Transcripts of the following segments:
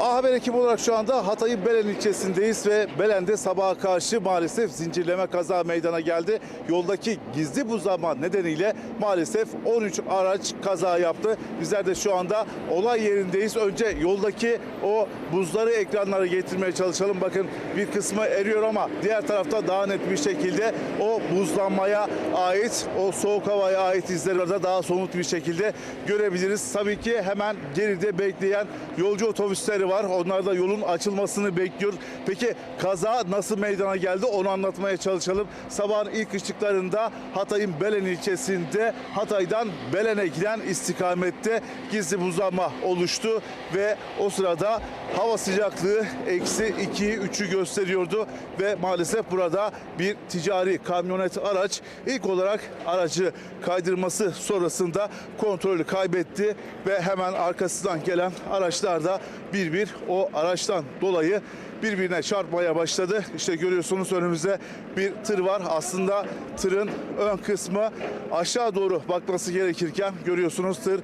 A Haber ekibi olarak şu anda Hatay'ın Belen ilçesindeyiz ve Belen'de sabaha karşı maalesef zincirleme kaza meydana geldi. Yoldaki gizli buzlanma nedeniyle maalesef 13 araç kaza yaptı. Bizler de şu anda olay yerindeyiz. Önce yoldaki o buzları ekranlara getirmeye çalışalım. Bakın bir kısmı eriyor ama diğer tarafta daha net bir şekilde o buzlanmaya ait, o soğuk havaya ait izleri de daha somut bir şekilde görebiliriz. Tabii ki hemen geride bekleyen yolcu otobüsleri var. Onlar da yolun açılmasını bekliyor. Peki kaza nasıl meydana geldi onu anlatmaya çalışalım. Sabahın ilk ışıklarında Hatay'ın Belen ilçesinde Hatay'dan Belen'e giden istikamette gizli buzlanma oluştu ve o sırada hava sıcaklığı eksi 2'yi 3'ü gösteriyordu ve maalesef burada bir ticari kamyonet araç ilk olarak aracı kaydırması sonrasında kontrolü kaybetti ve hemen arkasından gelen araçlar da bir bir o araçtan dolayı birbirine çarpmaya başladı. İşte görüyorsunuz önümüzde bir tır var. Aslında tırın ön kısmı aşağı doğru bakması gerekirken görüyorsunuz tır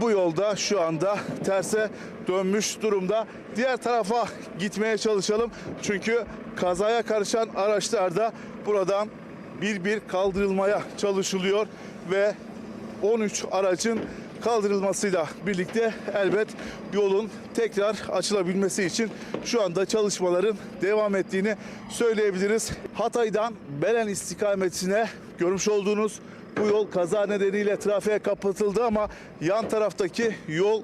bu yolda şu anda terse dönmüş durumda. Diğer tarafa gitmeye çalışalım. Çünkü kazaya karışan araçlar da buradan bir bir kaldırılmaya çalışılıyor ve 13 aracın kaldırılmasıyla birlikte elbet yolun tekrar açılabilmesi için şu anda çalışmaların devam ettiğini söyleyebiliriz. Hatay'dan Belen istikametine görmüş olduğunuz bu yol kaza nedeniyle trafiğe kapatıldı ama yan taraftaki yol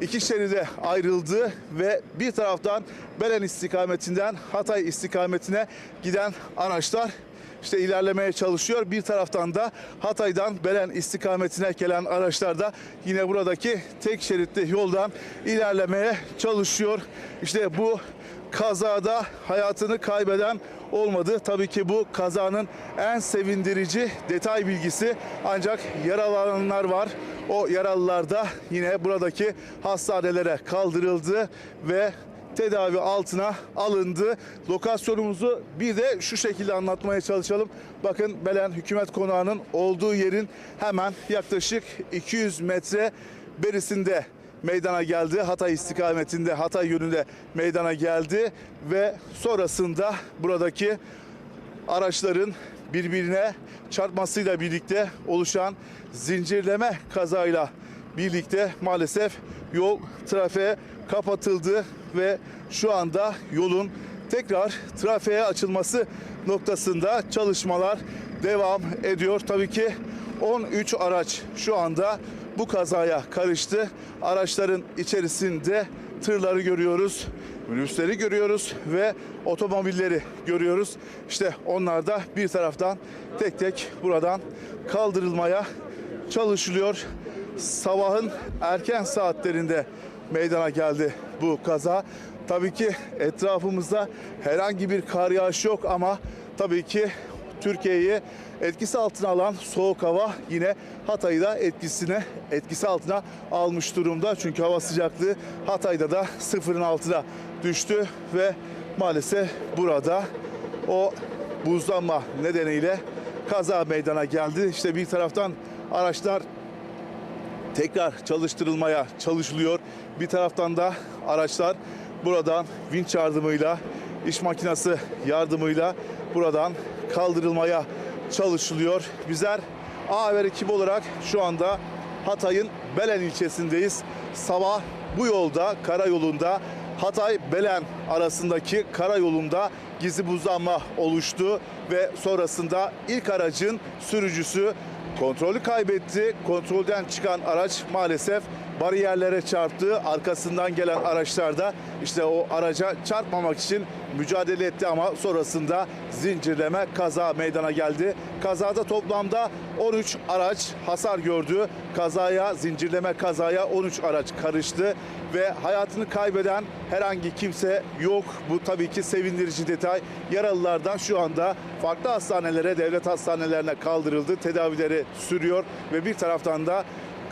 iki şeride ayrıldı ve bir taraftan Belen istikametinden Hatay istikametine giden araçlar işte ilerlemeye çalışıyor. Bir taraftan da Hatay'dan Belen istikametine gelen araçlar da yine buradaki tek şeritli yoldan ilerlemeye çalışıyor. İşte bu kazada hayatını kaybeden olmadı. Tabii ki bu kazanın en sevindirici detay bilgisi ancak yaralananlar var. O yaralılar da yine buradaki hastanelere kaldırıldı ve tedavi altına alındı. Lokasyonumuzu bir de şu şekilde anlatmaya çalışalım. Bakın Belen Hükümet Konağı'nın olduğu yerin hemen yaklaşık 200 metre berisinde meydana geldi. Hatay istikametinde, Hatay yönünde meydana geldi ve sonrasında buradaki araçların birbirine çarpmasıyla birlikte oluşan zincirleme kazayla birlikte maalesef yol trafiğe kapatıldı ve şu anda yolun tekrar trafiğe açılması noktasında çalışmalar devam ediyor. Tabii ki 13 araç şu anda bu kazaya karıştı. Araçların içerisinde tırları görüyoruz, minibüsleri görüyoruz ve otomobilleri görüyoruz. İşte onlar da bir taraftan tek tek buradan kaldırılmaya çalışılıyor. Sabahın erken saatlerinde meydana geldi bu kaza. Tabii ki etrafımızda herhangi bir kar yağışı yok ama tabii ki Türkiye'yi etkisi altına alan soğuk hava yine Hatay'ı da etkisine etkisi altına almış durumda. Çünkü hava sıcaklığı Hatay'da da sıfırın altına düştü ve maalesef burada o buzlanma nedeniyle kaza meydana geldi. İşte bir taraftan araçlar tekrar çalıştırılmaya çalışılıyor. Bir taraftan da araçlar buradan vinç yardımıyla, iş makinesi yardımıyla buradan kaldırılmaya çalışılıyor. Bizler A Haber ekibi olarak şu anda Hatay'ın Belen ilçesindeyiz. Sabah bu yolda, karayolunda Hatay-Belen arasındaki karayolunda gizli buzlanma oluştu ve sonrasında ilk aracın sürücüsü kontrolü kaybetti. Kontrolden çıkan araç maalesef bariyerlere çarptı. Arkasından gelen araçlar da işte o araca çarpmamak için mücadele etti ama sonrasında zincirleme kaza meydana geldi. Kazada toplamda 13 araç hasar gördü. Kazaya, zincirleme kazaya 13 araç karıştı ve hayatını kaybeden herhangi kimse yok. Bu tabii ki sevindirici detay. Yaralılardan şu anda farklı hastanelere, devlet hastanelerine kaldırıldı. Tedavileri sürüyor ve bir taraftan da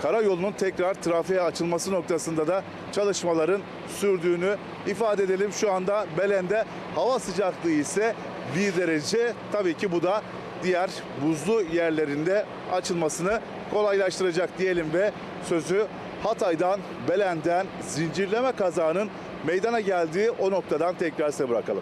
karayolunun tekrar trafiğe açılması noktasında da çalışmaların sürdüğünü ifade edelim. Şu anda Belen'de hava sıcaklığı ise 1 derece. Tabii ki bu da diğer buzlu yerlerinde açılmasını kolaylaştıracak diyelim ve sözü Hatay'dan, Belen'den zincirleme kazanın meydana geldiği o noktadan tekrar size bırakalım.